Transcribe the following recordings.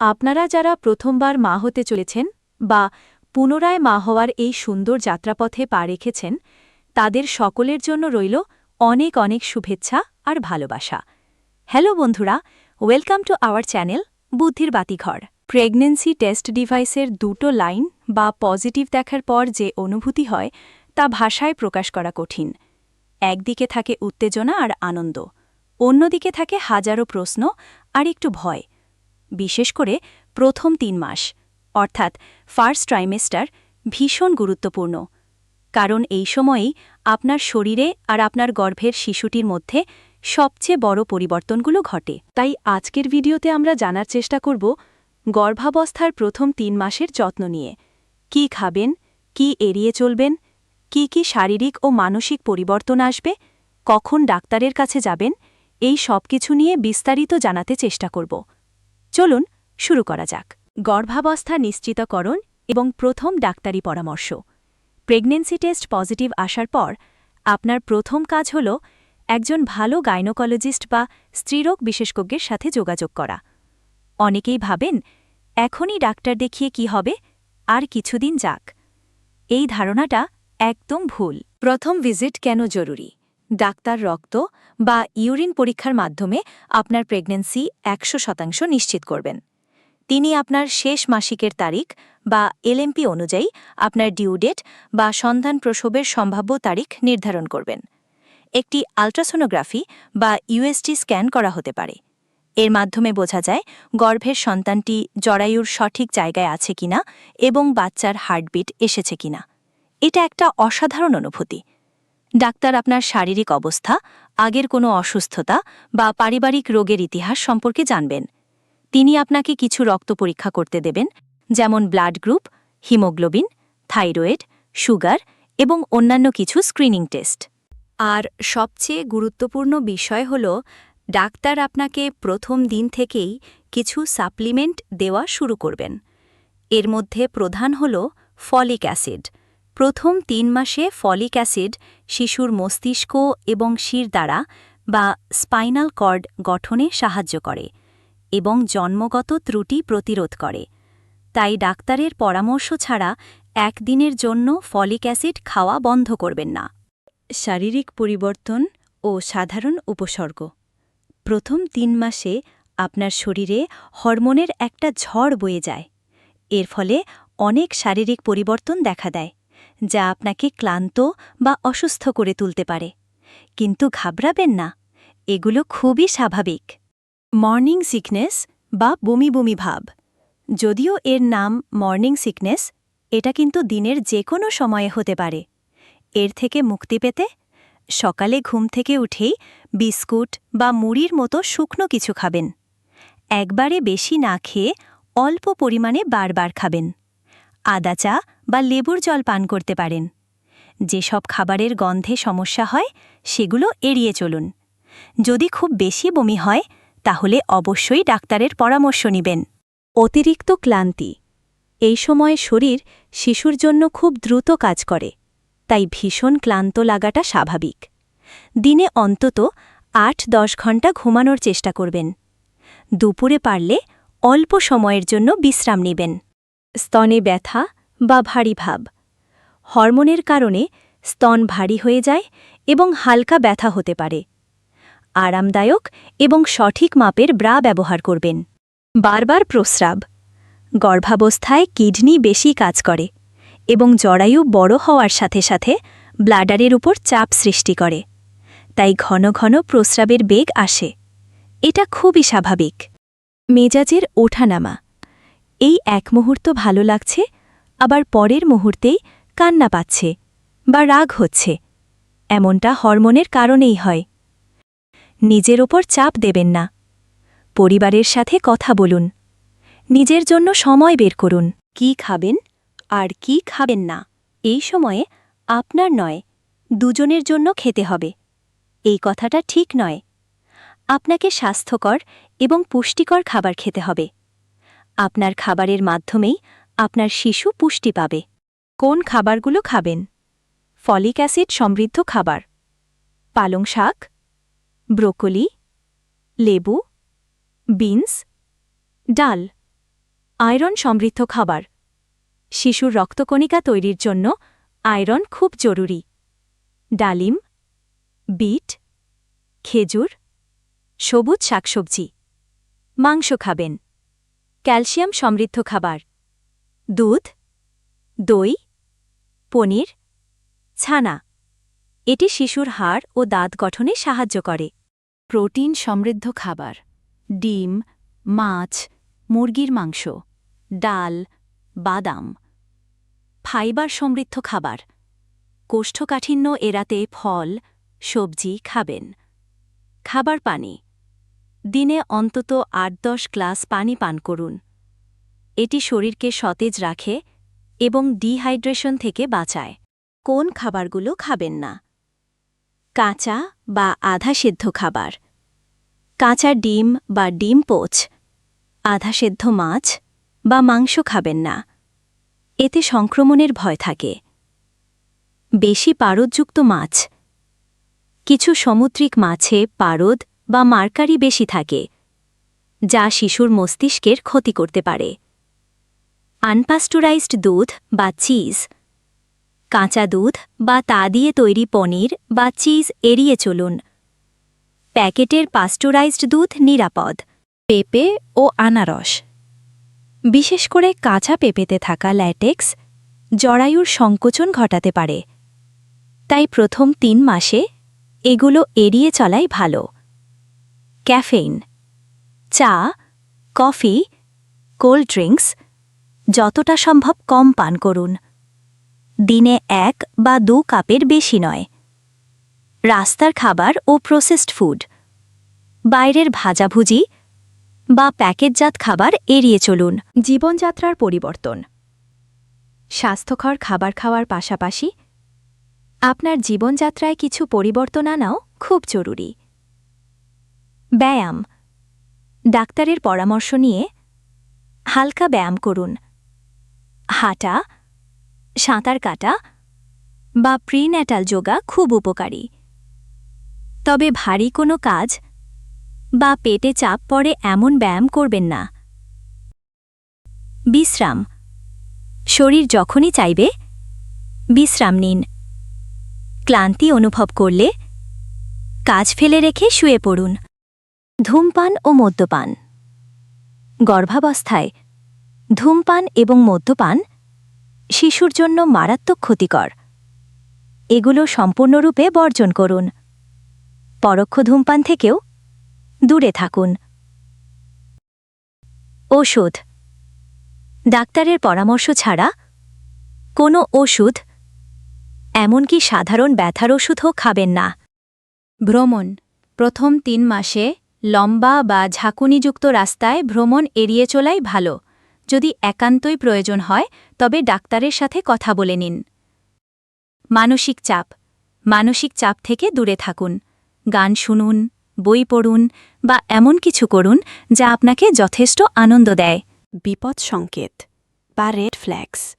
আপনারা যারা প্রথমবার মা হতে চলেছেন বা পুনরায় মা হওয়ার এই সুন্দর যাত্রাপথে পা রেখেছেন, তাদের সকলের জন্য রইল অনেক অনেক শুভেচ্ছা আর ভালোবাসা। হ্যালো বন্ধুরা, ওয়েলকাম টু আওয়ার চ্যানেল বুদ্ধির বাতিঘর। প্রেগনেন্সি টেস্ট ডিভাইসের দুটো লাইন বা পজিটিভ দেখার পর যে অনুভূতি হয়, তা ভাষায় প্রকাশ করা কঠিন। একদিকে থাকে উত্তেজনা আর আনন্দ, অন্যদিকে থাকে হাজারো প্রশ্ন আর একটু ভয়। বিশেষ করে প্রথম তিন মাস, অর্থাৎ ফার্স্ট ট্রাইমেস্টার ভীষণ গুরুত্বপূর্ণ, কারণ এই সময়েই আপনার শরীরে আর আপনার গর্ভের শিশুটির মধ্যে সবচেয়ে বড় পরিবর্তনগুলো ঘটে। তাই আজকের ভিডিওতে আমরা জানার চেষ্টা করব গর্ভাবস্থার প্রথম তিন মাসের যত্ন নিয়ে। কি খাবেন, কি এড়িয়ে চলবেন, কি কি শারীরিক ও মানসিক পরিবর্তন আসবে, কখন ডাক্তারের কাছে যাবেন, এই সব কিছু নিয়ে বিস্তারিত জানাতে চেষ্টা করব। চলুন শুরু করা যাক। গর্ভাবস্থা নিশ্চিতকরণ এবং প্রথম ডাক্তারি পরামর্শ। প্রেগনেন্সি টেস্ট পজিটিভ আসার পর আপনার প্রথম কাজ হল একজন ভালো গাইনোকোলজিস্ট বা স্ত্রীরোগ বিশেষজ্ঞের সাথে যোগাযোগ করা। অনেকেই ভাবেন, এখনই ডাক্তার দেখিয়ে কি হবে? আর কিছুদিন যাক। এই ধারণাটা একদম ভুল। প্রথম ভিজিট কেন জরুরি? ডাক্তার রক্ত বা ইউরিন পরীক্ষার মাধ্যমে আপনার প্রেগন্যান্সি একশো শতাংশ নিশ্চিত করবেন। তিনি আপনার শেষ মাসিকের তারিখ বা এলএমপি অনুযায়ী আপনার ডিউ ডেট বা সন্ধান প্রসবের সম্ভাব্য তারিখ নির্ধারণ করবেন। একটি আলট্রাসোনোগ্রাফি বা ইউএসটি স্ক্যান করা হতে পারে। এর মাধ্যমে বোঝা যায় গর্ভের সন্তানটি জরায়ুর সঠিক জায়গায় আছে কিনা এবং বাচ্চার হার্টবিট এসেছে কিনা। এটা একটা অসাধারণ অনুভূতি। ডাক্তার আপনার শারীরিক অবস্থা, আগের কোনো অসুস্থতা বা পারিবারিক রোগের ইতিহাস সম্পর্কে জানবেন। তিনি আপনাকে কিছু রক্ত পরীক্ষা করতে দেবেন, যেমন blood group, haemoglobin, thyroid, sugar এবং অন্যান্য কিছু স্ক্রিনিং টেস্ট। আর সবচেয়ে গুরুত্বপূর্ণ বিষয় হল, ডাক্তার আপনাকে প্রথম দিন থেকেই কিছু সাপ্লিমেন্ট দেওয়া শুরু করবেন। এর মধ্যে প্রধান হল ফলিক অ্যাসিড। প্রথম তিন মাসে ফলিক অ্যাসিড শিশুর মস্তিষ্ক এবং শির দ্বারা বা স্পাইনাল কর্ড গঠনে সাহায্য করে এবং জন্মগত ত্রুটি প্রতিরোধ করে। তাই ডাক্তারের পরামর্শ ছাড়া একদিনের জন্য ফলিক অ্যাসিড খাওয়া বন্ধ করবেন না। শারীরিক পরিবর্তন ও সাধারণ উপসর্গ। প্রথম তিন মাসে আপনার শরীরে হরমোনের একটা ঝড় বয়ে যায়। এর ফলে অনেক শারীরিক পরিবর্তন দেখা দেয়। যা আপনাকে ক্লান্ত বা অসুস্থ করে তুলতে পারে। কিন্তু ঘাবড়াবেন না, এগুলো খুবই স্বাভাবিক। মর্নিং সিকনেস বা বমি বমি ভাব। যদিও এর নাম মর্নিং সিকনেস, এটা কিন্তু দিনের যে কোনো সময়ে হতে পারে। এর থেকে মুক্তি পেতে সকালে ঘুম থেকে উঠেই বিস্কুট বা মুড়ির মতো শুকনো কিছু খাবেন। একবারে বেশি না খেয়ে অল্প পরিমাণে বারবার খাবেন। আদা চা বা লেবুর জল পান করতে পারেন। যেসব খাবারের গন্ধে সমস্যা হয়, সেগুলো এড়িয়ে চলুন। যদি খুব বেশি বমি হয়, তাহলে অবশ্যই ডাক্তারের পরামর্শ নেবেন। অতিরিক্ত ক্লান্তি। এই সময়ে শরীর শিশুর জন্য খুব দ্রুত কাজ করে, তাই ভীষণ ক্লান্ত লাগাটা স্বাভাবিক। দিনে অন্তত আট দশ ঘণ্টা ঘুমানোর চেষ্টা করবেন। দুপুরে পারলে অল্প সময়ের জন্য বিশ্রাম নেবেন। স্তনে ব্যথা বা ভারী ভাব। হরমোনের কারণে স্তন ভারী হয়ে যায় এবং হালকা ব্যথা হতে পারে। আরামদায়ক এবং সঠিক মাপের ব্রা ব্যবহার করবেন। বারবার প্রস্রাব। গর্ভাবস্থায় কিডনি বেশি কাজ করে এবং জরায়ু বড় হওয়ার সাথে সাথে ব্লাডারের উপর চাপ সৃষ্টি করে। তাই ঘন ঘন প্রস্রাবের বেগ আসে। এটা খুবই স্বাভাবিক। মেজাজের ওঠানামা। এই এক মুহূর্ত ভালো লাগছে, আবার পরের মুহূর্তেই কান্না পাচ্ছে বা রাগ হচ্ছে। এমনটা হরমোনের কারণেই হয়। নিজের ওপর চাপ দেবেন না। পরিবারের সাথে কথা বলুন। নিজের জন্য সময় বের করুন। কি খাবেন? আর কি খাবেন না? এই সময়ে আপনার নয়, দুজনের জন্য খেতে হবে। এই কথাটা ঠিক নয়। আপনাকে স্বাস্থ্যকর এবং পুষ্টিকর খাবার খেতে হবে। আপনার খাবারের মাধ্যমেই আপনার শিশু পুষ্টি পাবে। কোন খাবারগুলো খাবেন? ফলিক অ্যাসিড সমৃদ্ধ খাবার। পালং শাক। ব্রোকলি। লেবু। বিনস। ডাল। আয়রন সমৃদ্ধ খাবার। শিশুর রক্তকণিকা তৈরির জন্য আয়রন খুব জরুরি। ডালিম। বিট। খেজুর। সবুজ শাকসবজি। মাংস খাবেন। ক্যালসিয়াম সমৃদ্ধ খাবার। দুধ, দই, পনির, ছানা। এটি শিশুর হাড় ও দাঁত গঠনে সাহায্য করে। প্রোটিন সমৃদ্ধ খাবার। ডিম, মাছ, মুরগির মাংস, ডাল, বাদাম। ফাইবার সমৃদ্ধ খাবার। কোষ্ঠকাঠিন্য এড়াতে ফল, সবজি খাবেন। খাবার পানি। দিনে অন্তত আট দশ গ্লাস পানি পান করুন। এটি শরীরকে সতেজ রাখে এবং ডিহাইড্রেশন থেকে বাঁচায়। কোন খাবারগুলো খাবেন না? কাঁচা বা আধা সেদ্ধ খাবার। কাঁচা ডিম বা ডিম পোচ। আধা সেদ্ধ মাছ বা মাংস খাবেন না। এতে সংক্রমণের ভয় থাকে। বেশি পারদযুক্ত মাছ। কিছু সামুদ্রিক মাছে পারদ বা মার্কারি বেশি থাকে, যা শিশুর মস্তিষ্কের ক্ষতি করতে পারে। আনপাস্টুরাইজড দুধ বা চিজ, কাঁচা দুধ বা তা দিয়ে তৈরি পনির বা চিজ এড়িয়ে চলুন। প্যাকেটের পাস্টুরাইজড দুধ নিরাপদ, পেঁপে ও আনারস। বিশেষ করে কাঁচা পেঁপেতে থাকা ল্যাটেক্স জরায়ুর সংকোচন ঘটাতে পারে। তাই প্রথম তিন মাসে এগুলো এড়িয়ে চলাই ভালো। ক্যাফেইন, চা, কফি, কোল্ড ড্রিঙ্কস, যতটা সম্ভব কম পান করুন। দিনে এক বা দু কাপের বেশি নয়। রাস্তার খাবার ও প্রসেসড ফুড, বাইরের ভাজাভুজি বা প্যাকেটজাত খাবার এড়িয়ে চলুন। জীবনযাত্রার পরিবর্তন, স্বাস্থ্যকর খাবার খাওয়ার পাশাপাশি আপনার জীবনযাত্রায় কিছু পরিবর্তন আনাও খুব জরুরি। ব্যায়াম। ডাক্তারের পরামর্শ নিয়ে হালকা ব্যায়াম করুন। হাঁটা, সাঁতার কাটা বা প্রিন্যাটাল যোগা খুব উপকারী। তবে ভারী কোনো কাজ বা পেটে চাপ পড়ে এমন ব্যায়াম করবেন না। বিশ্রাম। শরীর যখনই চাইবে, বিশ্রাম নিন। ক্লান্তি অনুভব করলে কাজ ফেলে রেখে শুয়ে পড়ুন। ধূমপান ও মদ্যপান। গর্ভাবস্থায় ধূমপান এবং মদ্যপান শিশুর জন্য মারাত্মক ক্ষতিকর। এগুলো সম্পূর্ণরূপে বর্জন করুন। পরোক্ষ ধূমপান থেকেও দূরে থাকুন। ওষুধ। ডাক্তারের পরামর্শ ছাড়া কোনো ওষুধ, এমনকি সাধারণ ব্যথার ওষুধও খাবেন না। ভ্রমণ। প্রথম তিন মাসে লম্বা বা ঝাঁকুনিযুক্ত রাস্তায় ভ্রমণ এড়িয়ে চলাই ভালো। যদি একান্তই প্রয়োজন হয়, তবে ডাক্তারের সাথে কথা বলে নিন। মানসিক চাপ। মানসিক চাপ থেকে দূরে থাকুন। গান শুনুন, বই পড়ুন বা এমন কিছু করুন যা আপনাকে যথেষ্ট আনন্দ দেয়। বিপদ সংকেত বা রেড ফ্ল্যাগস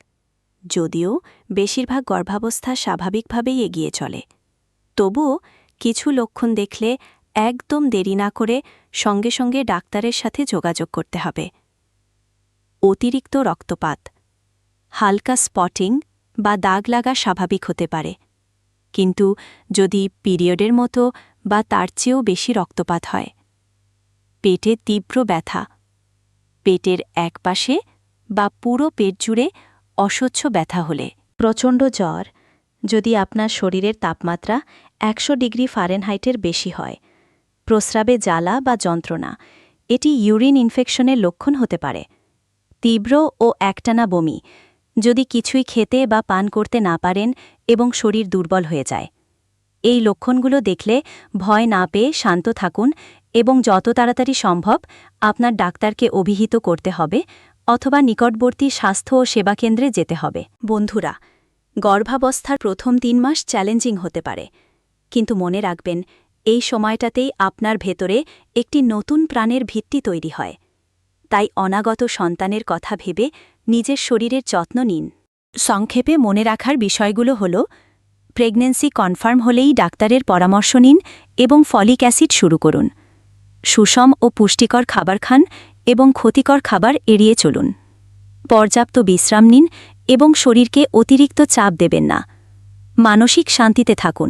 যদিও বেশিরভাগ গর্ভাবস্থা স্বাভাবিকভাবেই এগিয়ে চলে। তবুও কিছু লক্ষণ দেখলে একদম দেরি না করে সঙ্গে সঙ্গে ডাক্তারের সাথে যোগাযোগ করতে হবে। অতিরিক্ত রক্তপাত, হালকা স্পটিং বা দাগ লাগা স্বাভাবিক হতে পারে। কিন্তু যদি পিরিয়ডের মতো বা তার চেয়েও বেশি রক্তপাত হয়। পেটে তীব্র ব্যথা, পেটের একপাশে বা পুরো পেট জুড়ে অসহ্য ব্যথা হলে। প্রচণ্ড জ্বর, যদি আপনার শরীরের তাপমাত্রা একশো ডিগ্রি ফারেনহাইটের বেশি হয় প্রস্রাবে জ্বালা বা যন্ত্রণা। এটি ইউরিন ইনফেকশনের লক্ষণ হতে পারে। তীব্র ও একটানা বমি। যদি কিছুই খেতে বা পান করতে না পারেন এবং শরীর দুর্বল হয়ে যায়। এই লক্ষণগুলো দেখলে ভয় না পেয়ে শান্ত থাকুন এবং যত তাড়াতাড়ি সম্ভব আপনার ডাক্তারকে অভিহিত করতে হবে অথবা নিকটবর্তী স্বাস্থ্য ও সেবা কেন্দ্রে যেতে হবে। বন্ধুরা, গর্ভাবস্থার প্রথম তিন মাস চ্যালেঞ্জিং হতে পারে। কিন্তু মনে রাখবেন এই সময়টাতেই আপনার ভেতরে একটি নতুন প্রাণের ভিত্তি তৈরি হয়। তাই অনাগত সন্তানের কথা ভেবে নিজের শরীরের যত্ন নিন। সংক্ষেপে মনে রাখার বিষয়গুলো হল, প্রেগন্যান্সি কনফার্ম হলেই ডাক্তারের পরামর্শ নিন এবং ফলিক অ্যাসিড শুরু করুন। সুষম ও পুষ্টিকর খাবার খান এবং ক্ষতিকর খাবার এড়িয়ে চলুন। পর্যাপ্ত বিশ্রাম নিন এবং শরীরকে অতিরিক্ত চাপ দেবেন না। মানসিক শান্তিতে থাকুন।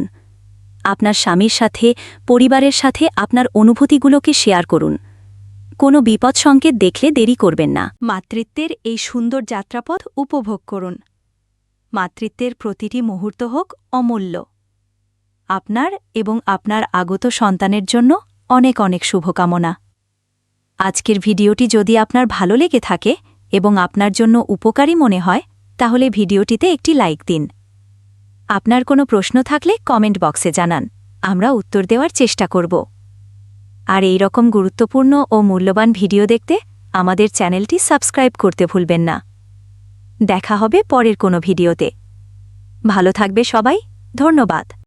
আপনার স্বামীর সাথে, পরিবারের সাথে আপনার অনুভূতিগুলোকে শেয়ার করুন। কোনো বিপদ সংকেত দেখলে দেরি করবেন না। মাতৃত্বের এই সুন্দর যাত্রাপথ উপভোগ করুন। মাতৃত্বের প্রতিটি মুহূর্ত হোক অমূল্য। আপনার এবং আপনার আগত সন্তানের জন্য অনেক অনেক শুভকামনা। আজকের ভিডিওটি যদি আপনার ভালো লেগে থাকে এবং আপনার জন্য উপকারী মনে হয়, তাহলে ভিডিওটিতে একটি লাইক দিন। আপনার কোনো প্রশ্ন থাকলে কমেন্ট বক্সে জানান। আমরা উত্তর দেওয়ার চেষ্টা করব। আর এই রকম গুরুত্বপূর্ণ ও মূল্যবান ভিডিও দেখতে আমাদের চ্যানেলটি সাবস্ক্রাইব করতে ভুলবেন না। দেখা হবে পরের কোনো ভিডিওতে। ভালো থাকবে সবাই। ধন্যবাদ।